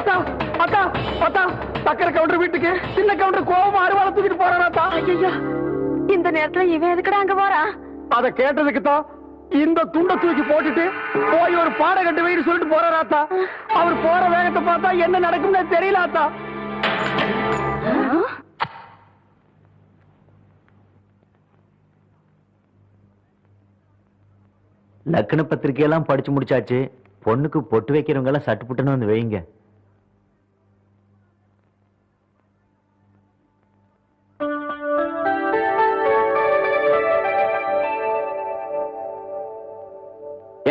அத்தா அத்தா அத்தா சக்கரை கவுண்டர் வீட்டுக்கு சின்ன கவுண்டர் கோவமா அருவாளை தூக்கிட்டு போறான் ஐயோ இந்த நேரத்துல இவன் எதுக்குடா அங்க அத கேட்டதுக்கு தான் இந்த துண்டை தூக்கி போட்டுட்டு போய் ஒரு பாட கட்டு வைன்னு சொல்லிட்டு போறாரு ஆத்தா அவர் போற வேகத்தை பார்த்தா என்ன நடக்கும்னு தெரியல ஆத்தா லக்ன பத்திரிக்கையெல்லாம் படிச்சு முடிச்சாச்சு. பொண்ணுக்கு பொட்டு வைக்கிறவங்க எல்லாம் சட்டு புட்டுன்னு வந்து வைங்க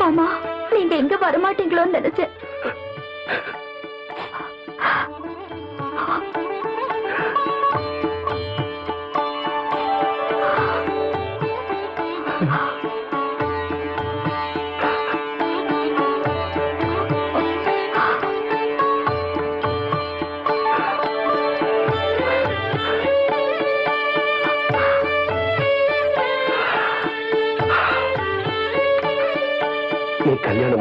ஆமா நீங்க எங்க வரமாட்டீங்களோன்னு நினைச்சேன்.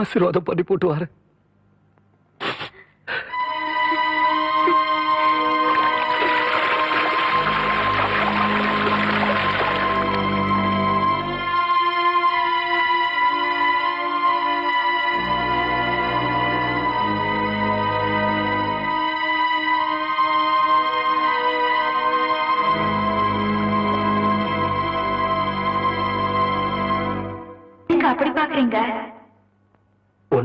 ஆசீர்வாதம் பண்ணி போட்டு வரேன். அப்படி பாக்குறீங்க?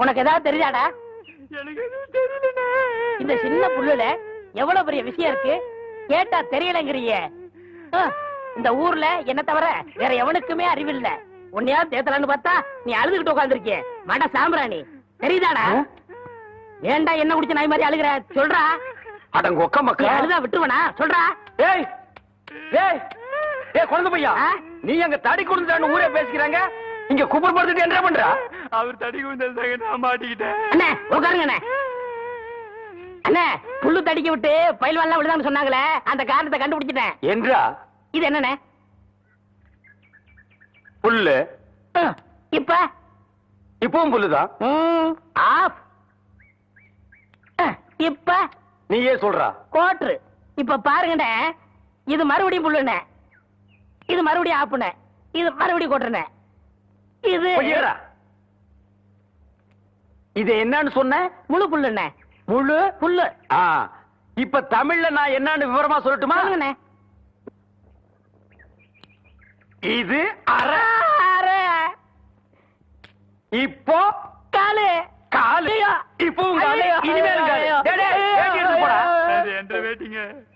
உனக்கு ஏதாவது தெரியாடா இந்த சின்ன புல்லுல எவ்வளவு பெரிய விஷயம் இருக்கு? கேட்டா தெரியலங்கிறிய இந்த ஊர்ல என்ன தவிர வேற எவனுக்குமே அறிவில்ல. உன்னையாவது தேத்தலான்னு பார்த்தா நீ அழுதுகிட்டு உட்காந்துருக்கிய மட சாம்பிராணி. தெரியுதாடா? ஏன்டா என்ன குடிச்ச நாய் மாதிரி அழுகுற? சொல்றா. அடங்க ஒக்க நீ மக்கா அழுதா விட்டுருவனா? சொல்றா. ஏய் ஏய் ஏய் குழந்தை பையா? நீ அங்க தடி கொடுத்துட்டான்னு ஊரே பேசிக்கிறாங்க. இங்க குப்பர் படுத்துட்டு என்ன பண்றா? அவர் தடி கொடுத்தாங்க நான் மாட்டிக்கிட்டேன். அண்ணே உட்காருங்க அண்ணே. அண்ணே புல்லு தடிக்க விட்டு பயில்வான்லாம் விழுதான்னு சொன்னாங்களே அந்த காரணத்தை கண்டுபிடிச்சிட்டேன். என்றா? இது என்னண்ணே? புல்லு. இப்ப? இப்பவும் புல்லுதான் ஆஃப் இப்ப? நீயே சொல்றா. கோட்ரு. இப்ப பாருங்கண்ணே இது மறுபடியும் புல்லுண்ணே. இது மறுபடியும் ஆப்புண்ணே. இது மறுபடியும் கோட்டுண்ணே இது. இது என்னன்னு சொன்ன முழு புல்லுண்ணே முழு புல்லு ஆ இப்ப தமிழ்ல நான் என்னன்னு விவரமா சொல்லட்டுமா சொல்லுங்கண்ணே இது அரை அரை, இப்போ காலு காலு ஐயோ. இப்பவும் காலு ஐயோ. இனிமேல் காலு ஐயோ. டேய், டேய், வேட்டி எடுத்து போடா அது என்ற வேட்டிங்க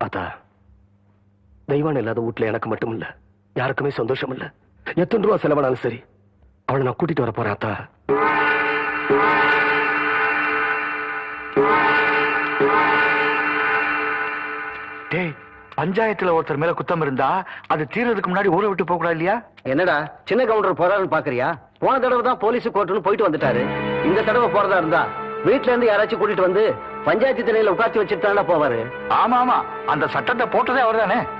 அத்தா தெய்வான் இல்லாத வீட்டுல எனக்கு மட்டும் இல்ல யாருக்குமே சந்தோஷம் இல்ல. எத்தனை ரூபா செலவானாலும் சரி அவளை நான் கூட்டிட்டு வர போறேன் அத்தா. டேய் பஞ்சாயத்துல ஒருத்தர் மேல குத்தம் இருந்தா அது தீர்றதுக்கு முன்னாடி ஊரை விட்டு போக கூடாது இல்லையா? என்னடா சின்ன கவுண்டர் போறாருன்னு பாக்குறியா? போன தடவை தான் போலீஸ் கோர்ட்டுன்னு போயிட்டு வந்துட்டாரு. இந்த தடவை போறதா இருந்தா வீட்ல இருந்து யாராச்சும் கூட்டிட்டு வந்து பஞ்சாயத்து திணையில உட்காந்து வச்சுட்டு தானே போவாரு? ஆமா ஆமா. அந்த சட்டத்தை போட்டதே அவர்தானே? அத்தா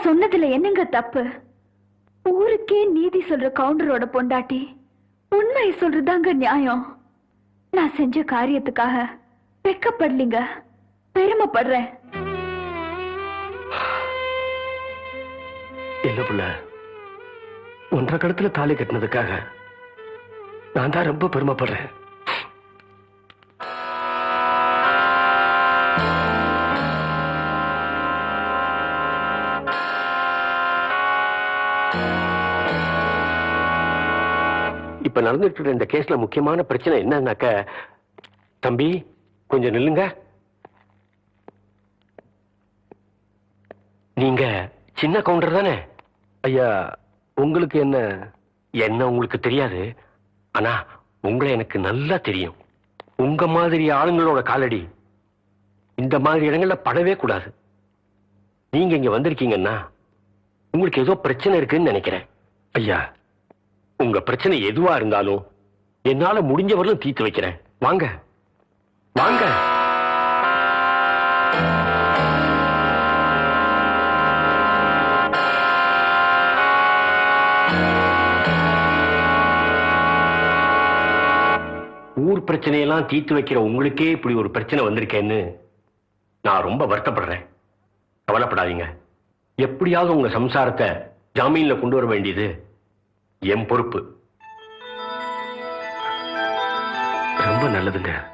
நான் சொன்னதுல என்னங்க தப்பு? ஊருக்கே நீதி சொல்ற கவுண்டரோட பொண்டாட்டி உண்மையை சொல்றதாங்க நியாயம். நான் செஞ்ச காரியத்துக்காக வெக்கப்படலிங்க பெருமைப்படுறேன். இல்ல புள்ள. ஒன்றரை கடத்துல தாலி கட்டினதுக்காக நான் தான் ரொம்ப பெருமைப்படுறேன். இப்ப நடந்துட்டு இந்த கேஸ்ல முக்கியமான பிரச்சனை என்னன்னாக்க தம்பி கொஞ்சம் நில்லுங்க. நீங்க சின்ன கவுண்டர் தானே? ஐயா உங்களுக்கு என்ன? என்ன உங்களுக்கு தெரியாது. ஆனா உங்களை எனக்கு நல்லா தெரியும். உங்க மாதிரி ஆளுங்களோட காலடி. இந்த மாதிரி இடங்கள்ல படவே கூடாது. நீங்க இங்க வந்திருக்கீங்கன்னா உங்களுக்கு ஏதோ பிரச்சனை இருக்குன்னு நினைக்கிறேன். ஐயா உங்க பிரச்சனை எதுவா இருந்தாலும் என்னால முடிஞ்சவரையும் தீர்த்து வைக்கிறேன். வாங்க. வாங்க. ஊர் பிரச்சனையெல்லாம் தீர்த்து வைக்கிற உங்களுக்கே இப்படி ஒரு பிரச்சனை வந்திருக்கேன்னு நான் ரொம்ப வருத்தப்படுறேன். கவலைப்படாதீங்க. எப்படியாவது உங்க சம்சாரத்தை ஜாமீன்ல கொண்டு வர வேண்டியது என் பொறுப்பு. ரொம்ப நல்லதுங்க.